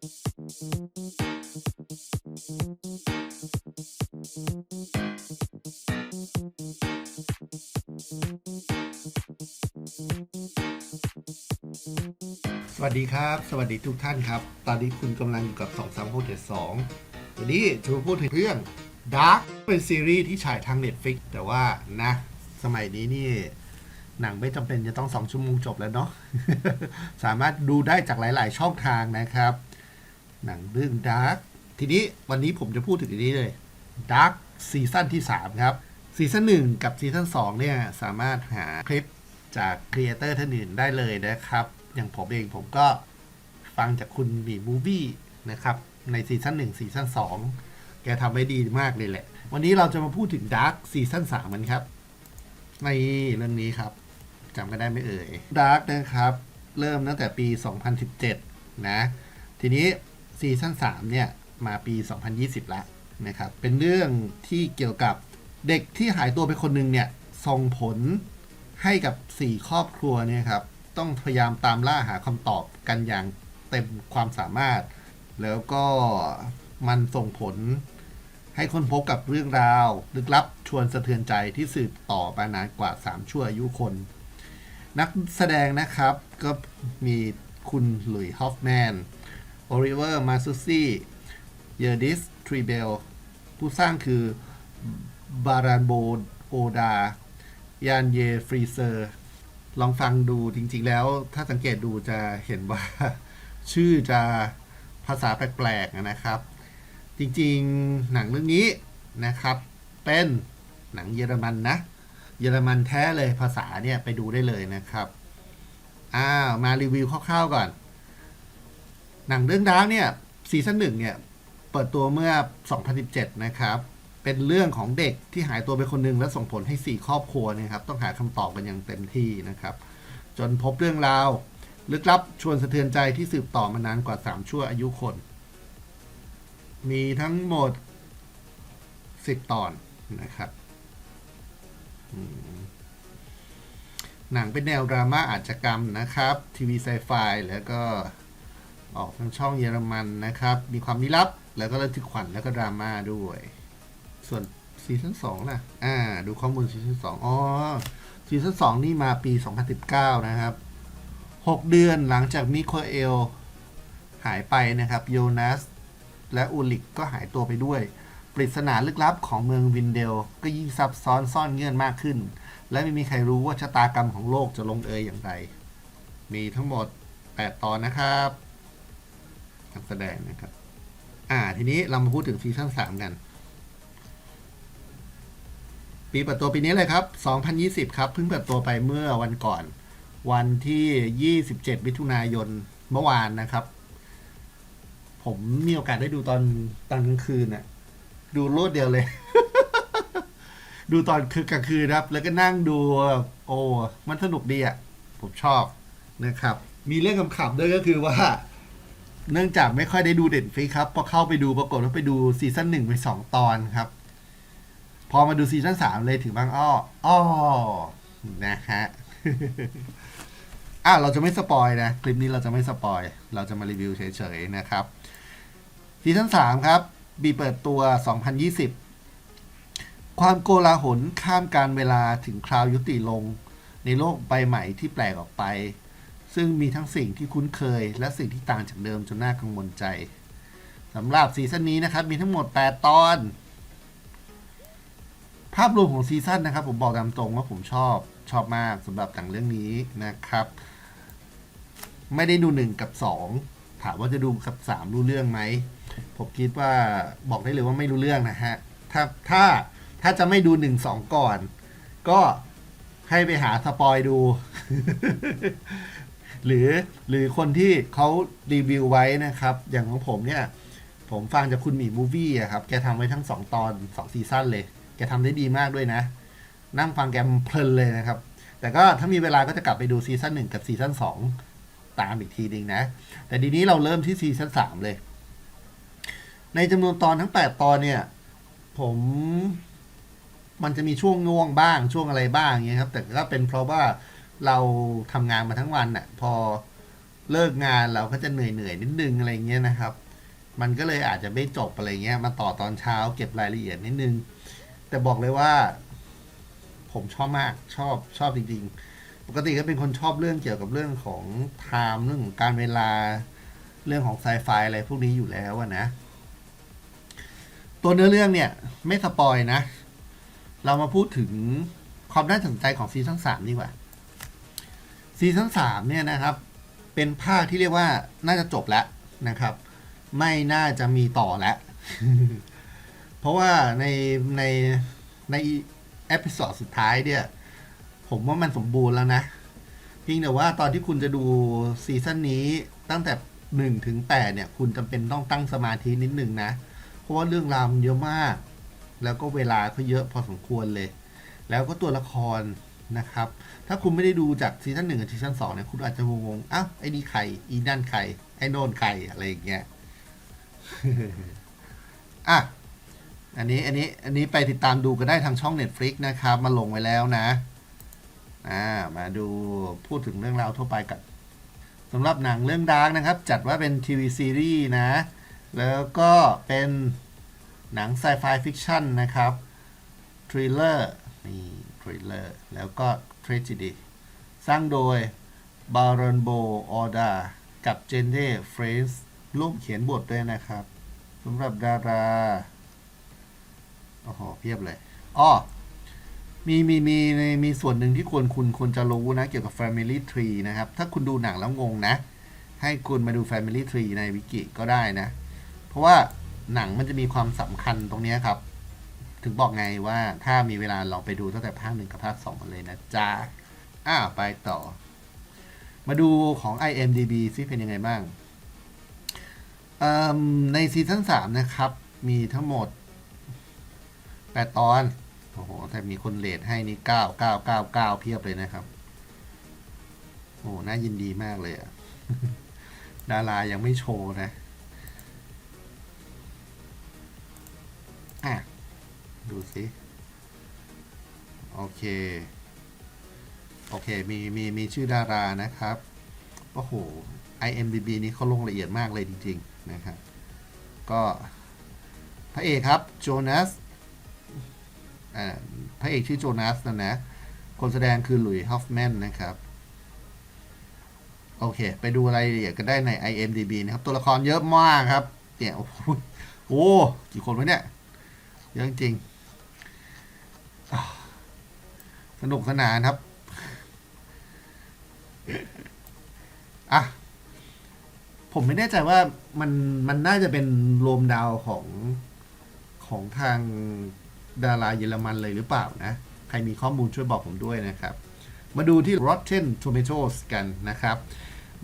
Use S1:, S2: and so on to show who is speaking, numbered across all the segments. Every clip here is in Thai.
S1: สวัสดีครับ สวัสดีทุกท่านครับ ตอนนี้คุณกำลังอยู่กับ 2 3 6 7 2 วันนี้จะมาพูดถึงเรื่อง Dark เป็นซีรีส์ที่ฉายทาง Netflix แต่ว่านะ สมัยนี้นี่หนังไม่จำเป็นจะต้อง 2 ชั่วโมงจบแล้วเนาะ สามารถดูได้จากหลาย ๆ ช่องทางนะครับ หนังเรื่อง Dark ทีนี้วันนี้ผมจะพูดถึงอันนี้เลย Dark ซีซั่นที่ 3 ครับซีซั่น1กับซีซั่น2เนี่ย สามารถหาคลิปจากครีเอเตอร์ท่านอื่นได้เลยนะครับ อย่างผมเองผมก็ฟังจากคุณบีมูวี่นะครับ ในซีซั่น1ซีซั่น2แกทำไว้ดีมากเลยแหละ วันนี้เราจะมาพูดถึง Dark ซีซั่น3กันครับ ในเรื่องนี้ครับจำกันได้ไหมเอ่ย Dark นะครับ เริ่มตั้งแต่ปี 2017 นะ ทีนี้ ซีซั่น3เนี่ยมาปี 2020 แล้วนะครับ เป็นเรื่องที่เกี่ยวกับเด็กที่หายตัวไปคนหนึ่งเนี่ยส่งผลให้กับ 4 ครอบครัวเนี่ยครับ ต้องพยายามตามล่าหาคำตอบกันอย่างเต็มความสามารถ แล้วก็มันส่งผลให้คนพบกับเรื่องราว ลึกลับชวนสะเทือนใจที่สืบต่อมานานกว่า 3 ชั่วอายุคน นักแสดงนะครับก็มีคุณหลุยฮอฟแมน โอริเวอร์มาซูซี่เยอร์ดิสทรีเบลผู้สร้างคือบารานโบโอดายานเยฟรีเซอร์ ลองฟังดูจริง ๆ แล้ว ถ้าสังเกตดูจะเห็นว่า ชื่อจะภาษาแปลกๆนะครับ จริงๆหนังเรื่องนี้นะครับ เป็นหนังเยอรมันนะ เยอรมันแท้เลยภาษาเนี่ยไปดูได้เลยนะครับ อ้าว มารีวิวคร่าวๆก่อน หนังเรื่องดาวเนี่ยซีซั่นหนึ่งเนี่ย เปิดตัวเมื่อ 2017 นะครับ เป็นเรื่องของเด็กที่หายตัวไปคนหนึ่งและส่งผลให้ 4 ครอบครัวเนี่ยครับ ต้องหาคำตอบกันอย่างเต็มที่นะครับ จนพบเรื่องราว ลึกลับชวนสะเทือนใจที่สืบต่อมานานกว่า 3 ชั่วอายุคน มีทั้งหมด 10 ตอนนะครับหนังเป็นแนวดราม่าอาชญากรรมนะครับ ทีวีไซไฟแล้วก็ ออกทางช่องเยอรมันนะครับ มีความลี้ลับ แล้วก็ระทึกขวัญแล้วก็ดราม่าด้วย ส่วนซีซั่นสองล่ะ อ่า ดูข้อมูลซีซั่นสองอ๋อ ซีซั่นสองนี่มาปี 2019 นะครับ 6 เดือนหลังจากมิโคเอลหายไปนะครับโยนัสและอูลิกก็หายตัวไปด้วย ปริศนาลึกลับของเมืองวินเดล ก็ยิ่งซับซ้อนซ่อนเงื่อนมากขึ้น และไม่มีใครรู้ว่าชะตากรรมของโลกจะลงเอยอย่างไร มีทั้งหมด 8 ตอนนะครับ นักแสดงนะครับ อ่า ทีนี้เรามาพูดถึงซีซั่น3กัน ปีเปิดตัวปีนี้เลยครับ 2020 ครับ เพิ่งเปิดตัวไปเมื่อวันก่อน วันที่ 27 มิถุนายนเมื่อวานนะครับ ผมมีโอกาสได้ดูตอนตอนกลางคืนน่ะ ดูรวดเดียวเลย ดูตอนคือกลางคืนครับ แล้วก็นั่งดู โอ้ มันสนุกดีอะ ผมชอบนะครับ มีเรื่องขำๆด้วยก็คือว่า เนื่องจากไม่ค่อยได้ดูเด่นฟรีครับพอเข้าไปดูปรากฏว่าไปดูซีซั่นหนึ่งไปสองตอนครับ พอมาดูซีซั่นสามเลยถึงบางอ้ออ้อนะฮะอะเราจะไม่สปอยนะ คลิปนี้เราจะไม่สปอยเราจะมารีวิวเฉยๆนะครับซีซั่นสามครับบีเปิดตัว 2020 ความโกลาหลข้ามการเวลาถึงคราวยุติลง ในโลกใบใหม่ที่แปลกออกไป ซึ่งมีทั้งสิ่งที่คุ้นเคย และสิ่งที่ต่างจากเดิมจนน่ากังวลใจสำหรับซีซั่นนี้นะครับ มีทั้งหมด 8 ตอน ภาพรวมของซีซั่นนะครับ ผมบอกตามตรงว่าผมชอบชอบมากสำหรับหนังเรื่องนี้นะครับ ไม่ได้ดูหนึ่งกับสองถามว่าจะดูกับสามรู้เรื่องไหม ผมคิดว่าบอกได้เลยว่าไม่รู้เรื่องนะฮะ ถ้าถ้าถ้าจะไม่ดูหนึ่งสองก่อน ก็ให้ไปหาสปอยดู หรือหรือคนที่เขารีวิวไว้นะครับ อย่างของผมเนี่ย ผมฟังจากคุณหมีมูวี่อะครับ แกทำไว้ทั้งสองตอนสองซีซั่นเลย แกทำได้ดีมากด้วยนะ นั่งฟังแกเพลินเลยนะครับ แต่ก็ถ้ามีเวลาก็จะกลับไปดูซีซั่นหนึ่งกับซีซั่นสองตามอีกทีหนึ่งนะ แต่ทีนี้เราเริ่มที่ซีซั่นสามเลย ในจำนวนตอนทั้งแปดตอนเนี่ย ผมมันจะมีช่วงง่วงบ้างช่วงอะไรบ้างเงี้ยครับ แต่ก็เป็นเพราะว่า เราทำงานมาทั้งวันน่ะ พอเลิกงานเราก็จะเหนื่อยเหนื่อยๆนิดนึงอะไรเงี้ยนะครับ มันก็เลยอาจจะไม่จบอะไรเงี้ย มาต่อตอนเช้าเก็บรายละเอียดนิดนึง แต่บอกเลยว่า ผมชอบมากชอบชอบจริง ๆ ปกติก็เป็นคนชอบเรื่องเกี่ยวกับเรื่องของไทม์เรื่องของการเวลาเรื่องของไซไฟอะไรพวกนี้อยู่แล้วนะ ตัวเนื้อเรื่องเนี่ย ไม่สปอยนะ เรามาพูดถึงความน่าสนใจของซีซั่นสามดีกว่า ซีซั่นสามเนี่ยนะครับ เป็นภาคที่เรียกว่าน่าจะจบแล้วนะครับ ไม่น่าจะมีต่อแล้ว เพราะว่าในในในเอพิ o d ดสุดท้ายเนี่ย ผมว่ามันสมบูรณ์แล้วนะเพียงแต่ว่าตอนที่คุณจะดูซีซั่นนี้ตั้งแต่หนึ่งถึงแปดเนี่ย คุณจำเป็นต้องตั้งสมาธินิดหนึ่งนะ เพราะว่าเรื่องราวมันเยอะมาก แล้วก็เวลาก็เยอะพอสมควรเลย แล้วก็ตัวละคร นะครับ ถ้าคุณไม่ได้ดูจากซีซั่นหนึ่งกับซีซั่นสองเนี่ย คุณอาจจะงงๆอ้าวไอ้นี่ใคร อีนั่นใคร ไอ้โน่นใคร อะไรอย่างเงี้ย อะ อันนี้ อันนี้ อันนี้ไปติดตามดูก็ได้ทางช่อง Netflix นะครับ มาลงไว้แล้วนะ อ่า มาดูพูดถึงเรื่องราวทั่วไปกันสำหรับหนังเรื่องดาร์กนะครับ จัดว่าเป็นทีวีซีรีส์นะ แล้วก็เป็นหนังไซไฟฟิคชั่นนะครับ ทริลเลอร์นี่ ริลเลอร์แล้วก็ทร a g e d y สร้างโดยบารอนโบออดากับเจนเน่เฟรนส์ร่วมเขียนบทด้วยนะครับสำหรับดารา โอ้โห เพียบเลยอ้อมีมีมีมีมีส่วนหนึ่งที่ควรคุณควรจะรู้นะ เกี่ยวกับ Family Tree นะครับ ถ้าคุณดูหนังแล้วงงนะ ให้คุณมาดู Family Tree ในวิกิก็ได้นะ เพราะว่าหนังมันจะมีความสำคัญตรงนี้ครับ ถึงบอกไงว่าถ้ามีเวลาลองไปดูตั้งแต่ภาคหนึ่งกับภาคสองเลยนะจ๊ะอ้าไปต่อ มาดูของ IMDB ซิเป็นยังไงบ้างเอิ่มในซีซั่น3นะครับ มีทั้งหมด 8 ตอน โอ้โห แต่มีคนเลทให้นี่ 9 9 9 9 เพียบเลยนะครับ โอ้ น่ายินดีมากเลยอะดารายังไม่โชว์นะ ดูสิโอเค โอเค มี มี มีชื่อดารานะครับ โอ้โห IMDB นี้เขาลงละเอียดมากเลยจริง ๆ นะครับ ก็พระเอกครับโจนาสอ่าพระเอกชื่อโจนาสนะนะ คนแสดงคือหลุยส์ฮอฟแมนนะครับ โอเค ไปดูรายละเอียดกันได้ใน IMDB นะครับ ตัวละครเยอะมากครับเนี่ยโอ้โหกี่คนวะเนี่ย เยอะจริง สนุกสนานครับ อะ ผมไม่แน่ใจว่ามันมันน่าจะเป็นรวมดาวของของทางดาราเยอรมันเลยหรือเปล่านะ ใครมีข้อมูลช่วยบอกผมด้วยนะครับ มาดูที่ Rotten Tomatoes กันนะครับ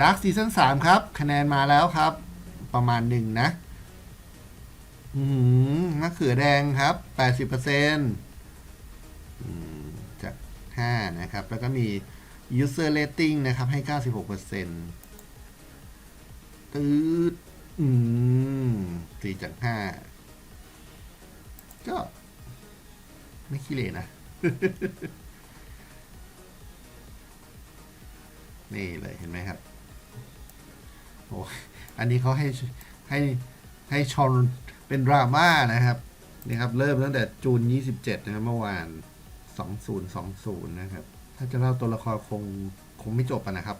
S1: Dark Season 3 ครับ คะแนนมาแล้วครับ ประมาณหนึ่งนะ อืมมะเขือแดงครับ 80%อืม จาก 5 นะครับ แล้วก็มี user rating นะครับ ให้ 96%ตืดอืมสี่จาก 5 ก็ไม่ขี้เหร่นะ นี่เลยเห็นไหมครับโอ้อันนี้เขาให้ให้ให้ชนเป็นดราม่านะครับนี่ครับ เริ่มตั้งแต่จูน 27 นะครับเมื่อวาน 2020 นะครับ ถ้าจะเล่าตัวละครคงคงไม่จบอะนะครับ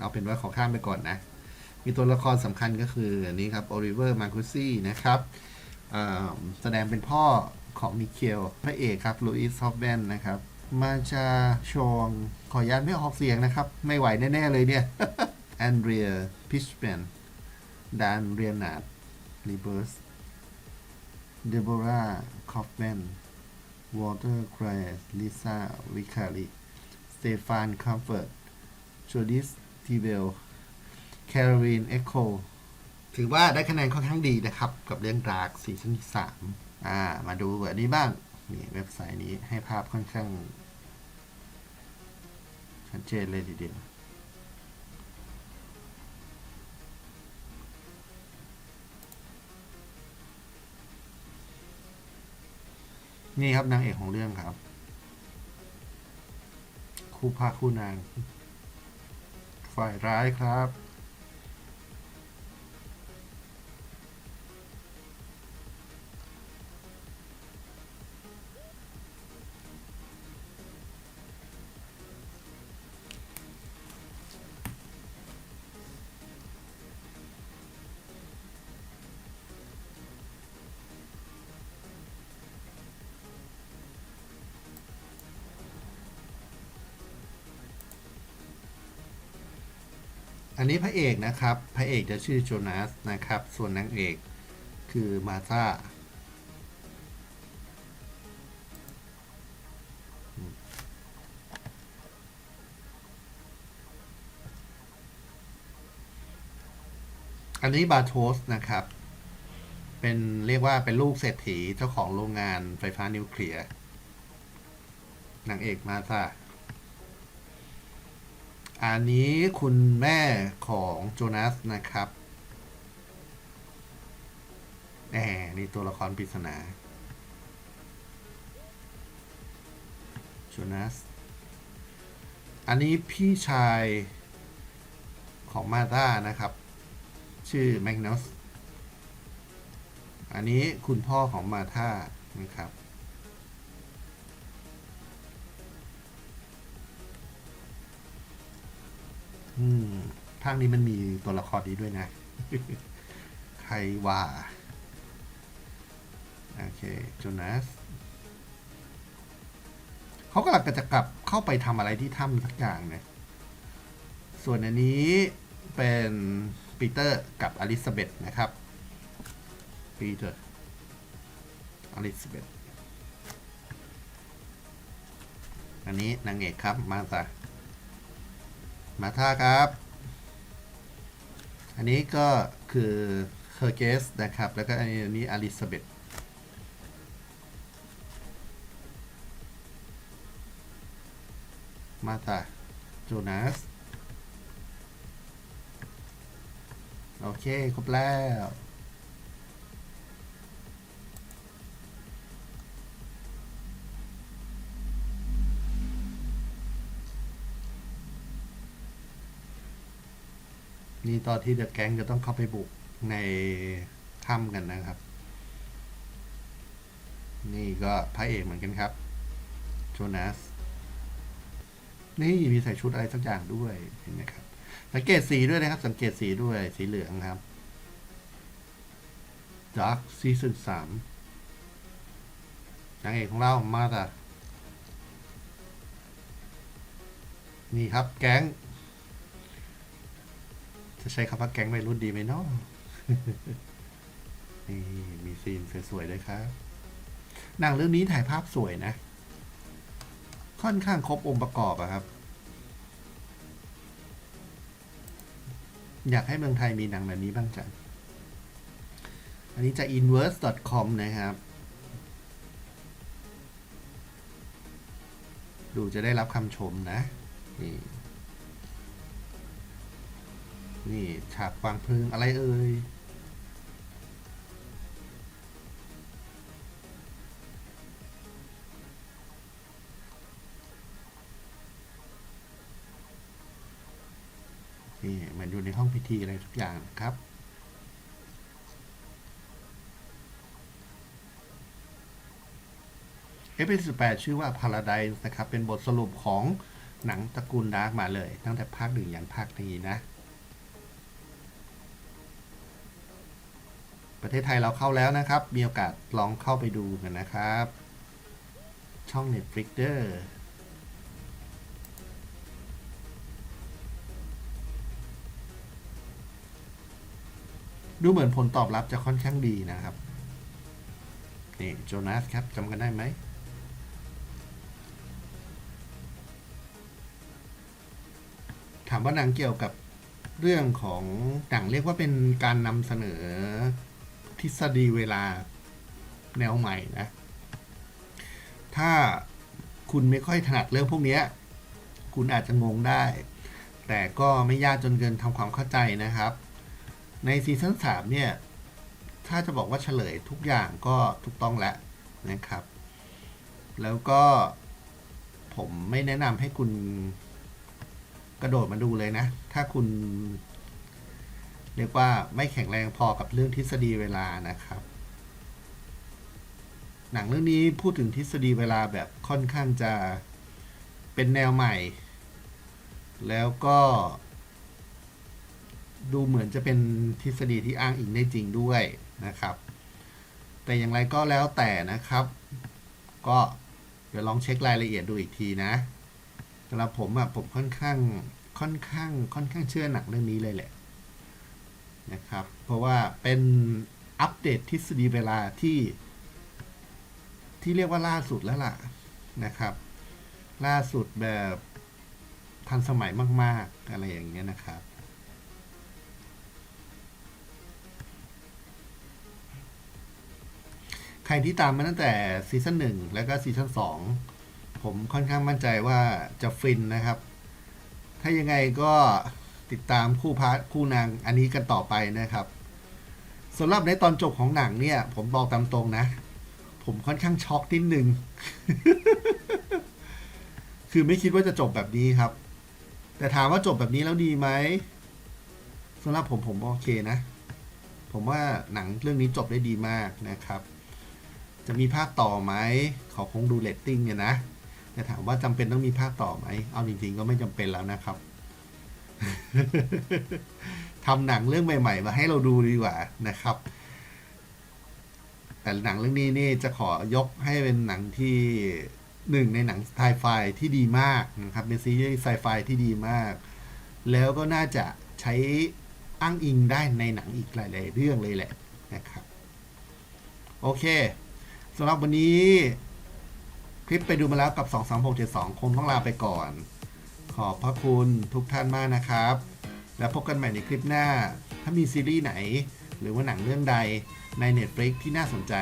S1: เอาเป็นว่าขอข้ามไปก่อนนะ มีตัวละครสำคัญก็คืออันนี้ครับโอลิเวอร์มาคุซี่นะครับแสดงเป็นพ่อของมิเคลพระเอกครับลูอิสฮอฟแมนนะครับมาจาชองขออนุญาตไม่ออกเสียงนะครับ ไม่ไหวแน่ ๆ เลยเนี่ยแอนเดรียพิชแมนดานเรียนาร์ดรีเบิร์สเดโบราคอฟแมน วอเตอร์ครสลิซ่าวิคารีสเตฟานคอมเฟิร์ตจูดิสทีเบลแคโรลีนเอ็กโคถือว่าได้คะแนนค่อนข้างดีนะครับ กับเรื่องดาร์กซีซั่นสามอ่า มาดูอันนี้บ้าง นี่เว็บไซต์นี้ให้ภาพค่อนข้างชัดเจนเลยทีเดียว นี่ครับนางเอกของเรื่องครับ คู่พระคู่นาง ฝ่ายร้ายครับ อันนี้พระเอกนะครับ พระเอกจะชื่อโจนาสนะครับ ส่วนนางเอกคือมาธาอันนี้บาโทสนะครับ เป็นเรียกว่าเป็นลูกเศรษฐีเจ้าของโรงงานไฟฟ้านิวเคลียร์นางเอกมาธา อันนี้คุณแม่ของโจนาสนะครับแหมนี่ตัวละครปริศนา โจนาส อันนี้พี่ชายของมาธานะครับ ชื่อแมกนัส อันนี้คุณพ่อของมาธานะครับ อืมภาคนี้มันมีตัวละครนี้ด้วยนะ ใครว่า โอเคโจนาสเขากำลังจะกลับเข้าไปทำอะไรที่ถ้ำสักอย่างเนี่ยส่วนอันนี้เป็นปีเตอร์กับอลิซาเบธนะครับ ปีเตอร์อลิซาเบธอันนี้นางเอกครับมาซา มาท่าครับ อันนี้ก็คือเคอร์เกสนะครับ แล้วก็อันนี้อลิซาเบธมาตาโจนาส โอเค ครบแล้ว นี่ตอนที่เดอะแก๊งจะต้องเข้าไปบุกในถ้ำกันนะครับ นี่ก็พระเอกเหมือนกันครับ โจนาส นี่มีใส่ชุดอะไรสักอย่างด้วยเห็นไหมครับ สังเกตสีด้วยนะครับ สังเกตสีด้วยสีเหลืองครับ Dark Season สามนางเอกของเรามาแต่นี่ครับแก๊ง จะใช้คำว่าแก๊งวัยรุ่นดีไหมเนาะนี่มีซีนสวยๆด้วยครับหนังเรื่องนี้ถ่ายภาพสวยนะ ค่อนข้างครบองค์ประกอบอะครับ อยากให้เมืองไทยมีหนังแบบนี้บ้างจังอันนี้จะ inverse.com นะครับ ดูจะได้รับคำชมนะนี่ นี่ ฉากวางเพลิงอะไรเอ่ยนี่เหมือนอยู่ในห้องพิธีอะไรทุกอย่างครับเอพิโซด8ชื่อว่า Paradise นะครับ เป็นบทสรุปของหนังตระกูลดาร์กมาเลย ตั้งแต่ภาคหนึ่งยันภาคนี้นะ ประเทศไทยเราเข้าแล้วนะครับ มีโอกาสลองเข้าไปดูกันนะครับ ช่อง Netflix เด้อดูเหมือนผลตอบรับจะค่อนข้างดีนะครับ นี่โจนาสครับจำกันได้ไหม ถามว่าหนังเกี่ยวกับเรื่องของหนังเรียกว่าเป็นการนำเสนอ ทฤษฎีเวลาแนวใหม่นะ ถ้าคุณไม่ค่อยถนัดเรื่องพวกนี้คุณอาจจะงงได้ แต่ก็ไม่ยากจนเกินทำความเข้าใจนะครับ ในซีซั่น3เนี่ย ถ้าจะบอกว่าเฉลยทุกอย่างก็ถูกต้องแล้วนะครับ แล้วก็ผมไม่แนะนำให้คุณกระโดดมาดูเลยนะ ถ้าคุณ เรียกว่าไม่แข็งแรงพอกับเรื่องทฤษฎีเวลานะครับ หนังเรื่องนี้พูดถึงทฤษฎีเวลาแบบค่อนข้างจะเป็นแนวใหม่ แล้วก็ดูเหมือนจะเป็นทฤษฎีที่อ้างอิงได้จริงด้วยนะครับ แต่อย่างไรก็แล้วแต่นะครับ ก็เดี๋ยวลองเช็ครายละเอียดดูอีกทีนะสำหรับผมอะผมค่อนข้างค่อนข้างค่อนข้างเชื่อหนังเรื่องนี้เลยแหละ นะครับ เพราะว่าเป็นอัปเดตทฤษฎีเวลาที่ที่เรียกว่าล่าสุดแล้วล่ะนะครับ ล่าสุดแบบทันสมัยมาก ๆ อะไรอย่างเงี้ยนะครับ ใครที่ตามมาตั้งแต่ซีซั่นหนึ่งแล้วก็ซีซั่นสองผมค่อนข้างมั่นใจว่าจะฟินนะครับ ถ้ายังไงก็ ติดตามคู่พระคู่นางอันนี้กันต่อไปนะครับสำหรับในตอนจบของหนังเนี่ย ผมบอกตามตรงนะ ผมค่อนข้างช็อกนิดนึง คือไม่คิดว่าจะจบแบบนี้ครับ แต่ถามว่าจบแบบนี้แล้วดีไหมสำหรับผมผมโอเคนะ ผมว่าหนังเรื่องนี้จบได้ดีมากนะครับ จะมีภาคต่อไหมขาคงดูเรตติ้งเนี่ยนะแต่ถามว่าจำเป็นต้องมีภาคต่อไหมเอาจริงๆก็ไม่จำเป็นแล้วนะครับ ทำหนังเรื่องใหม่ ๆ มาให้เราดูดีกว่านะครับ แต่หนังเรื่องนี้นี่จะขอยกให้เป็นหนังที่หนึ่งในหนังไซไฟที่ดีมากนะครับ เป็นซีรีส์ไซไฟที่ดีมาก แล้วก็น่าจะใช้อ้างอิงได้ในหนังอีกหลาย ๆ เรื่องเลยแหละนะครับ โอเคสำหรับวันนี้ คลิปไปดูมาแล้วกับ 23672 คงต้องลาไปก่อน ขอบพระคุณทุกท่านมากนะครับ แล้วพบกันใหม่ในคลิปหน้า ถ้ามีซีรีส์ไหน หรือว่าหนังเรื่องใดใน Netflix ที่น่าสนใจ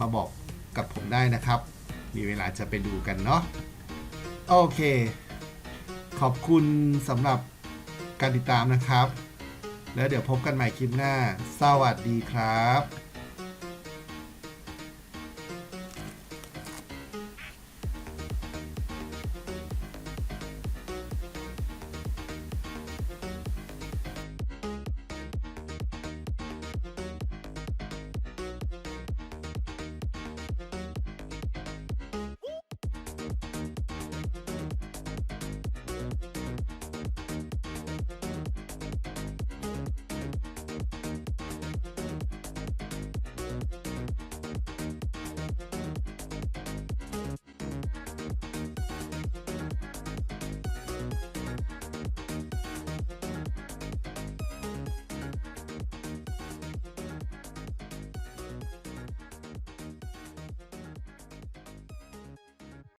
S1: มาบอกกับผมได้นะครับ มีเวลาจะไปดูกันเนาะโอเค ขอบคุณสำหรับการติดตามนะครับ แล้วเดี๋ยวพบกันใหม่คลิปหน้า สวัสดีครับ